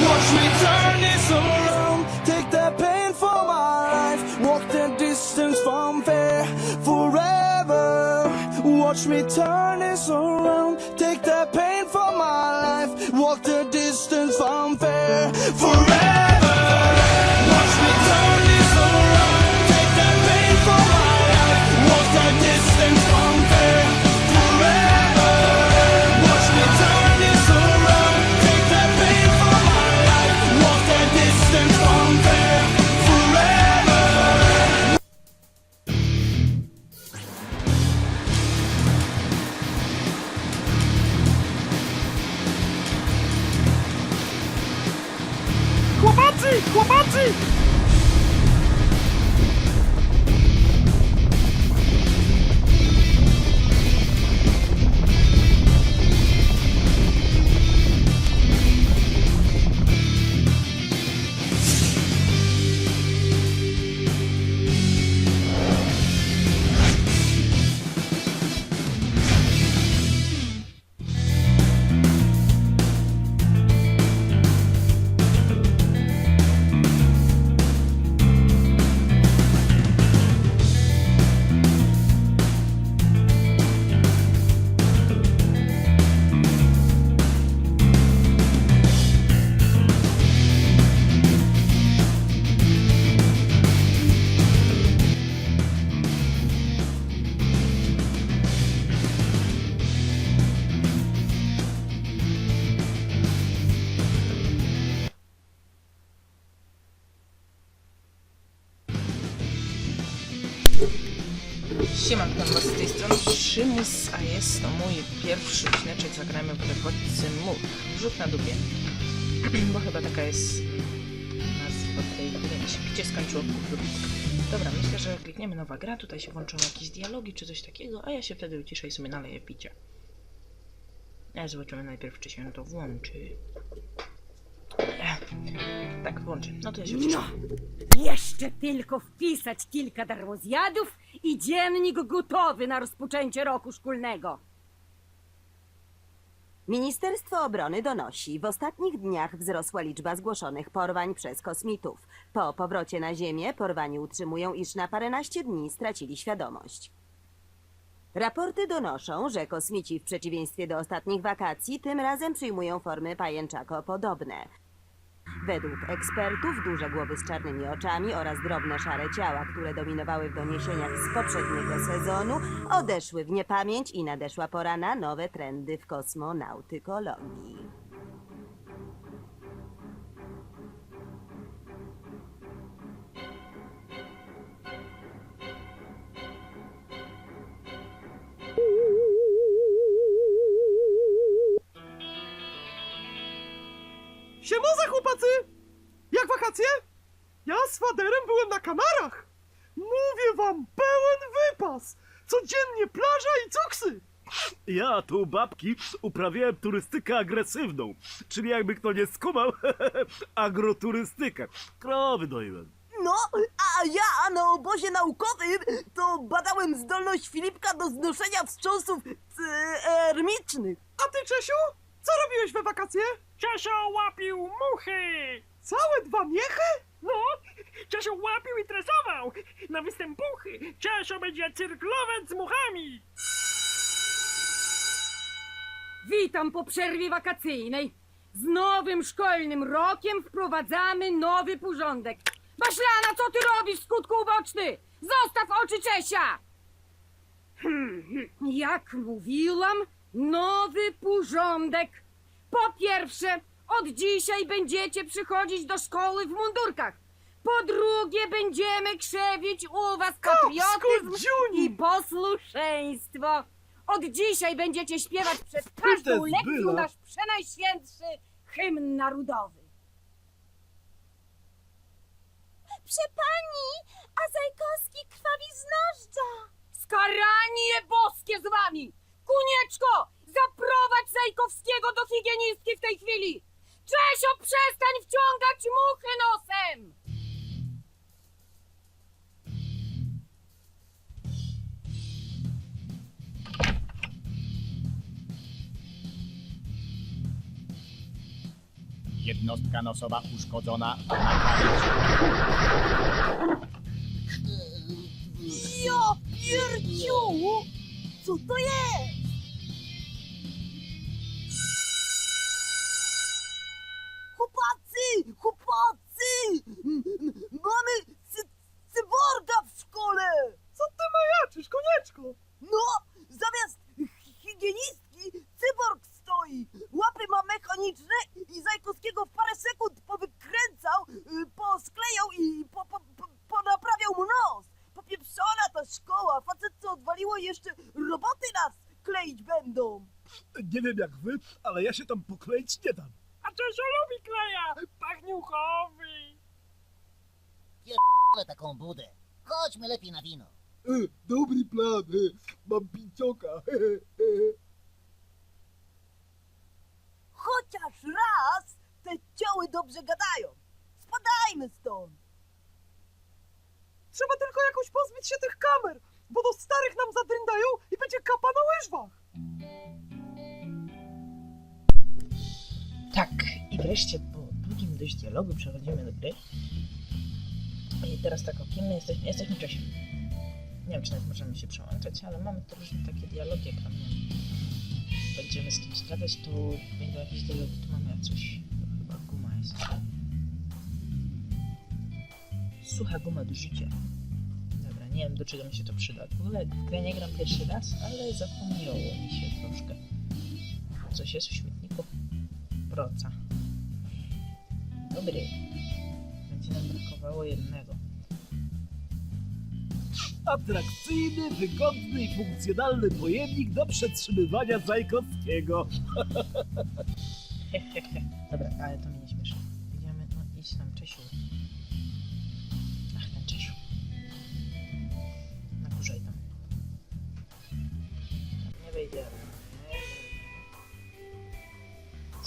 Watch me turn this around. Take that pain from my life. Walk the distance from fair forever. Watch me turn this around. Take that pain from my life. Walk the distance from fair forever. Chłopacy! Chłopacy! Siemanko, was z tej strony Szymus, a jest to mój pierwszy odcineczek Zagrajmy w Rechodcy Mur. Rzut na dupie. Bo chyba taka jest nazwa tej gry. Picie skończyło kurde. Dobra, myślę, że klikniemy nowa gra, tutaj się włączą jakieś dialogi czy coś takiego, a ja się wtedy uciszę i sobie naleję picia. Ja zobaczymy najpierw, czy się to włączy. Tak, włączy. No to ja się. No, jeszcze tylko wpisać kilka darmozjadów i dziennik gotowy na rozpoczęcie roku szkolnego. Ministerstwo Obrony donosi, w ostatnich dniach wzrosła liczba zgłoszonych porwań przez kosmitów. Po powrocie na Ziemię porwani utrzymują, iż na paręnaście dni stracili świadomość. Raporty donoszą, że kosmici w przeciwieństwie do ostatnich wakacji tym razem przyjmują formy pajęczako podobne. Według ekspertów duże głowy z czarnymi oczami oraz drobne szare ciała, które dominowały w doniesieniach z poprzedniego sezonu, odeszły w niepamięć i nadeszła pora na nowe trendy w kosmonautykologii. Siemaza chłopacy! Jak wakacje? Ja z faderem byłem na Kanarach. Mówię wam, pełen wypas. Codziennie plaża i cuksy. Ja tu u babki uprawiałem turystykę agresywną, czyli jakby kto nie skumał, agroturystykę. Krowy doiłem. No, a ja na obozie naukowym to badałem zdolność Filipka do znoszenia wstrząsów termicznych. A ty, Czesiu? Co robiłeś we wakacje? Czesio łapił muchy! Całe dwa miechy? No, Czesio łapił i tresował! Na występuchy! Czesio będzie cyrklować z muchami! Witam po przerwie wakacyjnej. Z nowym szkolnym rokiem wprowadzamy nowy porządek. Maślana, co ty robisz, skutku uboczny? Zostaw oczy Czesia! Hmm, jak mówiłam, nowy porządek. Po pierwsze, od dzisiaj będziecie przychodzić do szkoły w mundurkach. Po drugie, będziemy krzewić u was patriotyzm i posłuszeństwo. Od dzisiaj będziecie śpiewać przed każdą lekcją nasz przenajświętszy hymn narodowy. Prze pani, a Zajkowski krwawi z nożdża. Skaranie boskie z wami! Kunieczko, zaprowadź Zajkowskiego do higienistki w tej chwili! Czesio, przestań wciągać muchy nosem! Jednostka nosowa uszkodzona. Ja pierdziu! Co to jest? Nie wiem jak wy, ale ja się tam pokleić nie dam. A Czesio lubi kleja! Pachniuchowy! Ale taką budę. Chodźmy lepiej na wino. dobry plan. Mam pinczoka. Chociaż raz te cioły dobrze gadają. Spadajmy stąd. Trzeba tylko jakoś pozbyć się tych kamer, bo do starych nam zadryndają i będzie kapa na łyżwach. Tak, i wreszcie po długim dość dialogu przechodzimy do gry. I teraz tak, o kim my jesteśmy? Jesteśmy Czesiem. Nie wiem, czy nawet możemy się przełączać, ale mamy tu różne takie dialogi, jak tam będziemy z kimś gadać, to będą jakieś dialogi, tu mamy coś, chyba guma jest. Sucha guma do życia. Dobra, nie wiem do czego mi się to przyda. W ogóle w grę nie gram pierwszy raz, ale zapomniało mi się troszkę. Coś jest w śmietniku? Proca. Dobry. Będzie nam brakowało jednego. Atrakcyjny, wygodny i funkcjonalny pojemnik do przetrzymywania Zajkowskiego. Dobra, ale to mnie nie śmieszy. Idziemy, no idź tam, Czesiu. Ach, ten Czesiu. Nakurzaj tam. Nie wejdziemy.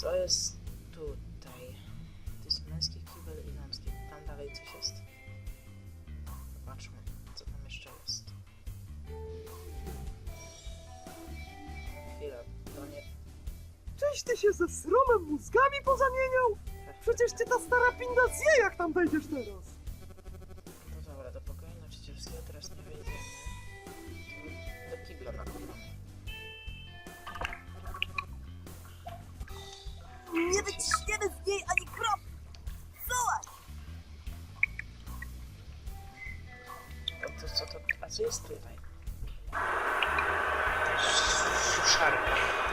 Co jest tutaj? To jest męski kibel i damski. Tam dalej coś jest? Zobaczmy, co tam jeszcze jest. Chwila, to nie... Czyś ty się ze sromem mózgami pozamieniał? Przecież cię ta stara pinda zje, jak tam wejdziesz teraz. Nie wyciśniemy z niej ani kropli. Zobacz! A to co to... A co jest tutaj? Suszarka.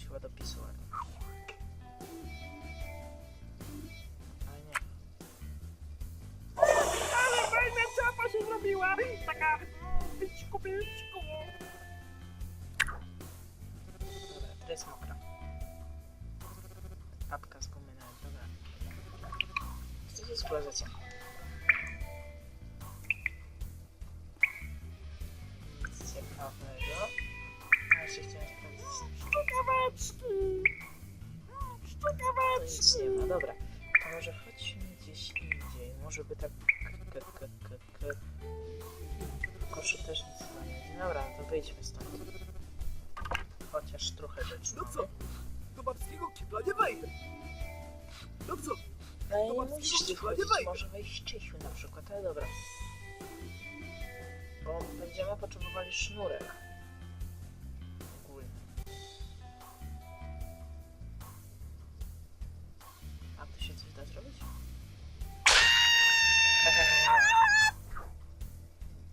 Włożyć chyba do pisuaru. Ale nie. Ale fajna czapa się zrobiła! Taka... Byczku, byczku! Dobra, teraz mokra. Papka z gumy nawet, dobra. Chcecie sprawdzać? Nic ciekawego. Nic nie ma, dobra. To może chodźmy gdzieś indziej. Może by tak... K, k, k, k. W koszu też nic chyba nie będzie. Dobra, no to wyjdźmy stąd. Chociaż trochę rzeczy No mamy. co? Do babskiego kibla nie wejdę. No co? No i To nie mam musisz ty nie wejdę. może wejść Czesiu na przykład, ale dobra. Bo będziemy potrzebowali sznurek. Da zrobić?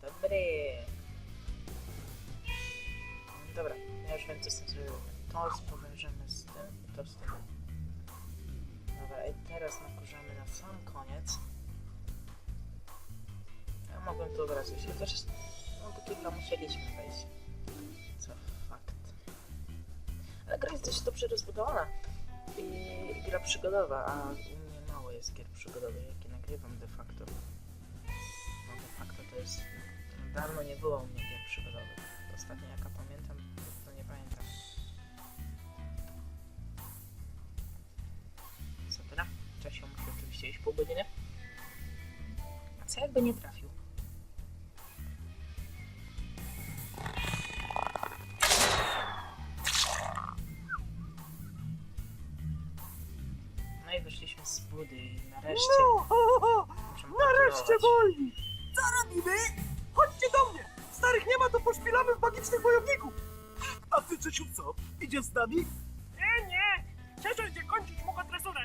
Dobry. Dobra, ja już wiem co z tym zrobiłem. To spowężymy z tym to z tym. Dobra, i teraz nakurzamy na sam koniec. Ja mogłem tu obrać się, chociaż no do kilka musieliśmy wejść. Co fakt. Ale gra jest dość dobrze rozbudowana. I gra przygodowa, a jest gier przygodowych, jakie nagrywam de facto. No de facto to jest... No, dawno nie było u mnie gier przygodowych. Ostatnia jaka pamiętam, to, to nie pamiętam. Co teraz? Czasie musi oczywiście iść pół godziny. A co jakby nie trafił? Wolni! Co robimy? Chodźcie do mnie! Starych nie ma, to poszpilamy w magicznych wojowników! A ty, Czesiu, co? Idziesz z nami? Nie, nie! Czesio idzie kończyć mu tresurę.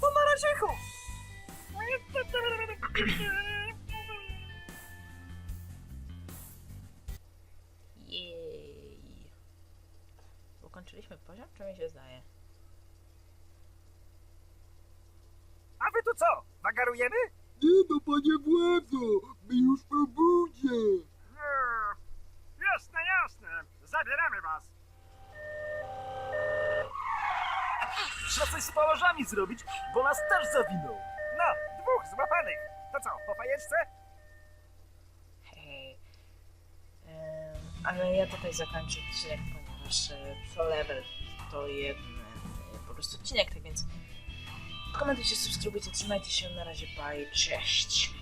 To na razie ho! Jej. Ukończyliśmy poziom, czy mi się zdaje? A wy tu co? Wagarujemy? Nie no, panie władzo, my już po budzie. Jasne, jasne. Zabieramy was. Trzeba coś z pałażami zrobić, bo nas też zawinął. No, dwóch złapanych. To co, po fajeczce? Hej. Em, ale ja tutaj zakończę odcinek, ponieważ e, Pro Level to jeden e, po prostu odcinek, tak więc komentujcie, subskrybujcie, trzymajcie się, na razie, bye, cześć!